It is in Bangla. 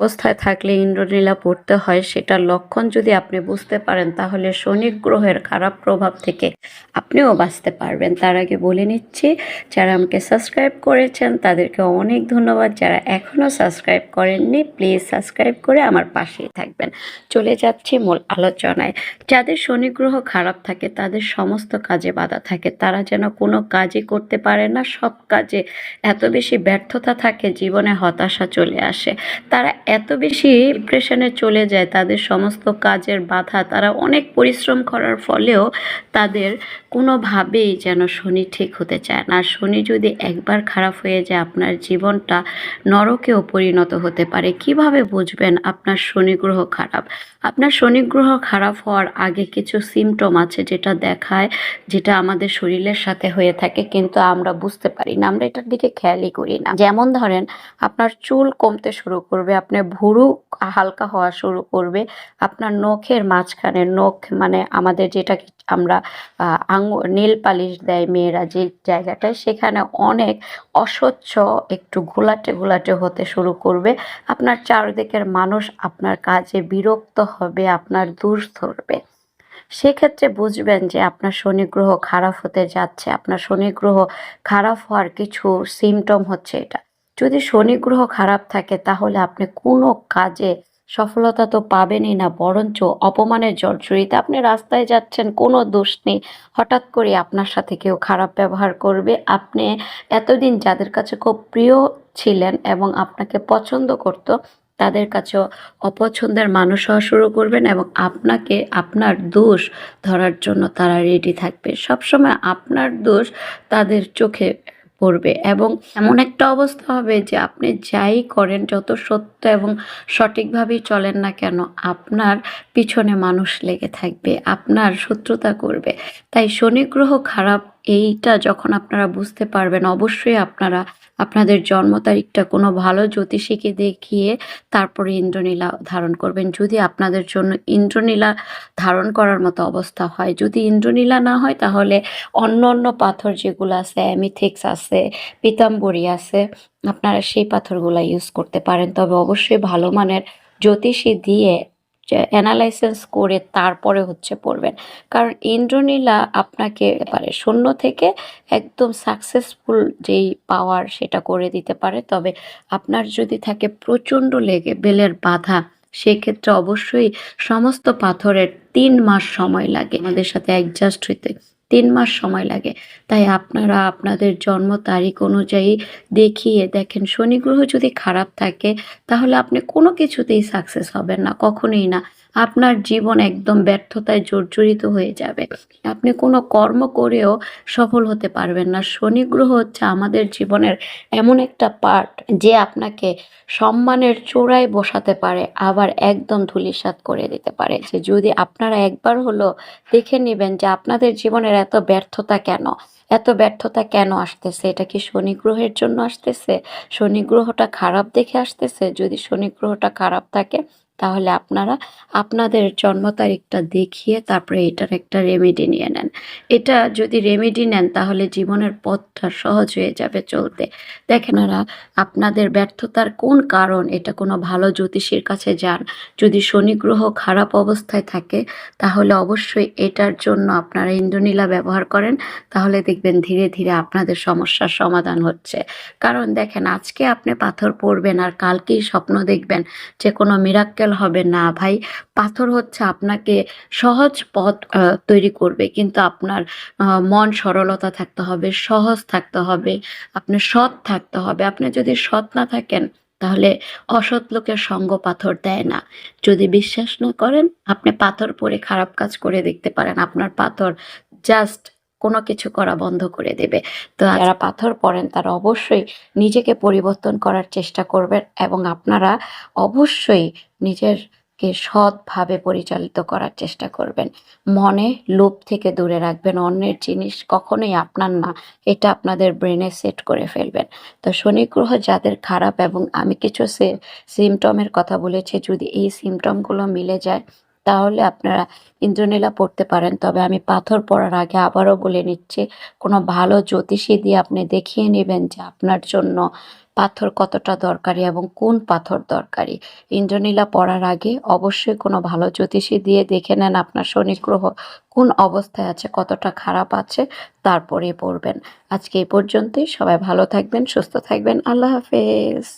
অবস্থায় থাকলে ইন্দ্রনীলা পড়তে হয়, সেটার লক্ষণ যদি আপনি বুঝতে পারেন, তাহলে শনি গ্রহের খারাপ প্রভাব থেকে আপনিও বাঁচতে পারবেন। তার আগে বলে নিচ্ছি, যারা আমাকে সাবস্ক্রাইব করেছেন, তাদেরকে অনেক ধন্যবাদ। যারা এখনও সাবস্ক্রাইব করেননি, প্লিজ সাবস্ক্রাইব করে আমার পাশেই থাকবেন। চলে যাচ্ছি মূল আলোচনায়। যাদের শনি গ্রহ খারাপ থাকে, তাদের সমস্ত কাজে বাধা থাকে। তারা যেন কোনো কাজই করতে পারে না, সব কাজে এত বেশি ব্যর্থতা থাকে, জীবনে হতাশা চলে আসে। তারা এত বেশি ডিপ্রেশনে চলে যায়, তাদের সমস্ত কাজের বাধা, তারা অনেক পরিশ্রম করার ফলেও তাদের কোনোভাবেই যেন শনি ঠিক হতে চায় না। শনি যদি একবার খারাপ হয়ে যায়, আপনার জীবনটা নরকেও পরিণত হতে পারে। কীভাবে বুঝবেন আপনার শনি গ্রহ খারাপ? আপনার শনি গ্রহ খারাপ হওয়ার আগে কিছু সিমটম আছে যেটা দেখায়, যেটা আমাদের শরীরের সাথে হয়ে থাকে, কিন্তু আমরা বুঝতে পারি না। আমরা এটার দিকে খেয়ালই করি না। যেমন ধরেন, আপনার চুল কমতে শুরু করবে আপনার ভুরু হালকা হওয়া শুরু করবে, আপনার নখের মাঝখানে, নখ মানে আমাদের যেটাকে আমরা আঙু, নীল পালিশ দেয় মেয়েরা যে জায়গাটায়, সেখানে অনেক অস্বচ্ছ একটু ঘোলাটে ঘোলাটে হতে শুরু করবে। আপনার চারদিকের মানুষ আপনার কাজে বিরক্ত হবে, আপনার দূর ধরবে। সেক্ষেত্রে বুঝবেন যে আপনার শনি গ্রহ খারাপ হতে যাচ্ছে, আপনার শনি গ্রহ খারাপ হওয়ার কিছু সিমটম হচ্ছে এটা। যদি শনি গ্রহ খারাপ থাকে, তাহলে আপনি কোনো কাজে সফলতা তো পাবেনই না, বরঞ্চ অপমানের জর্জরিতে। আপনি রাস্তায় যাচ্ছেন, কোনো দোষ নেই। হঠাৎ করে আপনার সাথে কেউ খারাপ ব্যবহার করবে। আপনি এতদিন যাদের কাছে খুব প্রিয় ছিলেন এবং আপনাকে পছন্দ করতো তাদের কাছেও অপছন্দের মানুষ হওয়া শুরু করবেন এবং আপনাকে আপনার দোষ ধরার জন্য তারা রেডি থাকবে। সবসময় আপনার দোষ তাদের চোখে পড়বে এবং এমন একটা অবস্থা হবে যে আপনি যাই করেন, যত সত্য এবং সঠিকভাবেই চলেন না কেন, আপনার পিছনে মানুষ লেগে থাকবে, আপনার শত্রুতা করবে। তাই শনি গ্রহ খারাপ এইটা যখন আপনারা বুঝতে পারবেন, অবশ্যই আপনারা আপনাদের জন্ম তারিখটা কোনো ভালো জ্যোতিষীকে দেখিয়ে তারপরে ইন্দ্রনীলা ধারণ করবেন। যদি আপনাদের জন্য ইন্দ্রনীলা ধারণ করার মতো অবস্থা হয়, যদি ইন্দ্রনীলা না হয়, তাহলে অন্য অন্য পাথর যেগুলো আছে, অ্যামিথিক্স আছে, পিতাম্বরী আছে, আপনারা সেই পাথরগুলো ইউজ করতে পারেন। তবে অবশ্যই ভালো মানের জ্যোতিষী দিয়ে অ্যানালাইসিস করে তারপরে হচ্ছে পড়বেন। কারণ ইন্দ্রনীলা আপনাকে পারে শূন্য থেকে একদম সাকসেসফুল যেই পাওয়ার সেটা করে দিতে পারে। তবে আপনার যদি থাকে প্রচণ্ড লেগে বেলের বাধা, সেক্ষেত্রে অবশ্যই সমস্ত পাথরের তিন মাস সময় লাগে। আমাদের সাথে অ্যাডজাস্ট হইতে। তিন মাস সময় লাগে। তাই আপনারা আপনাদের জন্ম তারিখ অনুযায়ী দেখিয়ে দেখেন, শনি গ্রহ যদি খারাপ থাকে, তাহলে আপনি কোনো কিছুতেই সাকসেস হবেন না, কখনোই না। আপনার জীবন একদম ব্যর্থতায় জর্জরিত হয়ে যাবে। আপনি কোনো কর্ম করেও সফল হতে পারবেন না। শনি গ্রহ হচ্ছে আমাদের জীবনের এমন একটা পার্ট যে আপনাকে সম্মানের চূড়ায় বসাতে পারে, আবার একদম ধূলিসাৎ করে দিতে পারে। যদি আপনারা একবার হলো দেখে নেবেন যে আপনাদের জীবনের এত ব্যর্থতা কেন? এত ব্যর্থতা কেন আসতেছে? এটা কি শনি গ্রহের জন্য আসতেছে? শনি গ্রহটা খারাপ দেখে আসতেছে? যদি শনি গ্রহটা খারাপ থাকে তাহলে আপনারা আপনাদের জন্ম তারিখটা দেখিয়ে তারপরে এটার একটা রেমেডি নিয়ে নেন। এটা যদি রেমেডি নেন, তাহলে জীবনের পথটা সহজ হয়ে যাবে চলতে। দেখেন আপনাদের ব্যর্থতার কোন কারণ, এটা কোনো ভালো জ্যোতিষীর কাছে যান। যদি শনি গ্রহ খারাপ অবস্থায় থাকে, তাহলে অবশ্যই এটার জন্য আপনারা ইন্দ্রনীলা ব্যবহার করেন। তাহলে দেখবেন ধীরে ধীরে আপনাদের সমস্যার সমাধান হচ্ছে। কারণ দেখেন, আজকে আপনি পাথর পড়বেন আর কালকেই স্বপ্ন দেখবেন যে কোনো মিরাক্কেল হবে না। ভাই, পাথর হচ্ছে আপনাকে সহজ পথ তৈরি করবে। কিন্তু আপনার মন সরলতা থাকতে হবে, সহজ থাকতে হবে আপনার সৎ থাকতে হবে। আপনি যদি সৎ না থাকেন, তাহলে অসৎ লোকের সঙ্গ পাথর দেয় না। যদি বিশ্বাস না করেন, আপনি পাথর পরে খারাপ কাজ করে দেখতে পারেন। আপনার পাথর জাস্ট কোনো কিছু করা বন্ধ করে দেবে। তো যারা পাথর পড়েন, তারা অবশ্যই নিজেকে পরিবর্তন করার চেষ্টা করবেন এবং আপনারা অবশ্যই নিজের নিজেরকে সৎভাবে পরিচালিত করার চেষ্টা করবেন। মনে লোভ থেকে দূরে রাখবেন, অন্যের জিনিস কখনোই আপনার না, এটা আপনাদের ব্রেনে সেট করে ফেলবেন। তো শনি গ্রহ যাদের খারাপ এবং আমি কিছু সিমটমের কথা বলেছি, যদি এই সিমটমগুলো মিলে যায় তাহলে আপনারা ইন্দ্রনীলা পড়তে পারেন। তবে আমি পাথর পড়ার আগে আবারও বলে নিচ্ছি, কোনো ভালো জ্যোতিষী দিয়ে আপনি দেখিয়ে নেবেন যে আপনার জন্য পাথর কতটা দরকারি এবং কোন পাথর দরকারি। ইন্দ্রনীলা পড়ার আগে অবশ্যই কোনো ভালো জ্যোতিষী দিয়ে দেখে নেন আপনার শনি গ্রহ কোন অবস্থায় আছে, কতটা খারাপ আছে, তারপরে পড়বেন। আজকে এই পর্যন্তই। সবাই ভালো থাকবেন, সুস্থ থাকবেন। আল্লাহ হাফেজ।